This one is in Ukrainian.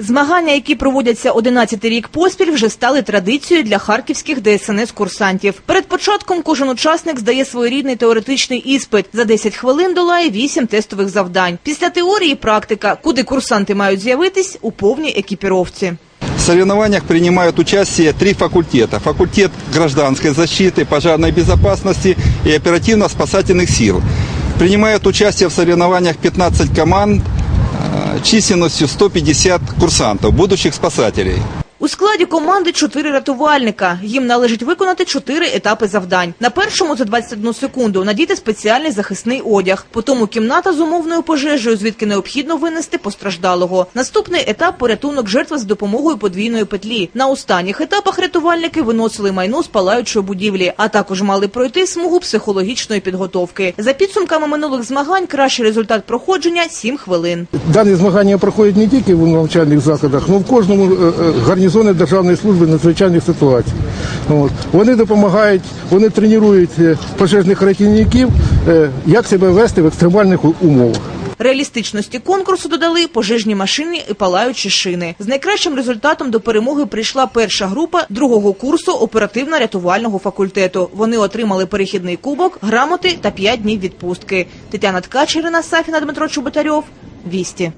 Змагання, які проводяться 11 рік поспіль, вже стали традицією для харківських ДСНС-курсантів. Перед початком кожен учасник здає своєрідний теоретичний іспит. За 10 хвилин долає 8 тестових завдань. Після теорії практика, куди курсанти мають з'явитись у повній екіпіровці. В соревнованиях принимают участие три факультета. Факультет гражданской защиты, пожарной безопасности и оперативно-спасательных сил. Принимают участие в соревнованиях 15 команд э, численностью 150 курсантов, будущих спасателей. У складі команди чотири рятувальника. Їм належить виконати чотири етапи завдань. На першому за 21 секунду надіти спеціальний захисний одяг. Потім кімната з умовною пожежею, звідки необхідно винести постраждалого. Наступний етап порятунок жертви з допомогою подвійної петлі. На останніх етапах рятувальники виносили майно з палаючої будівлі, а також мали пройти смугу психологічної підготовки. За підсумками минулих змагань, кращий результат проходження 7 хвилин. Дані змагання проходять не тільки в навчальних закладах, але в кожному е, гарнізоні Державної служби надзвичайних ситуацій. От. Вони допомагають, вони тренують е, пожежних рятівників, е, як себе вести в екстремальних умовах. Реалістичності конкурсу додали пожежні машини і палаючі шини. З найкращим результатом до перемоги прийшла перша група другого курсу оперативно-рятувального факультету. Вони отримали перехідний кубок, грамоти та 5 днів відпустки. Тетяна Ткачерина, Сафіна Дмитро Чеботарьов. Вісті.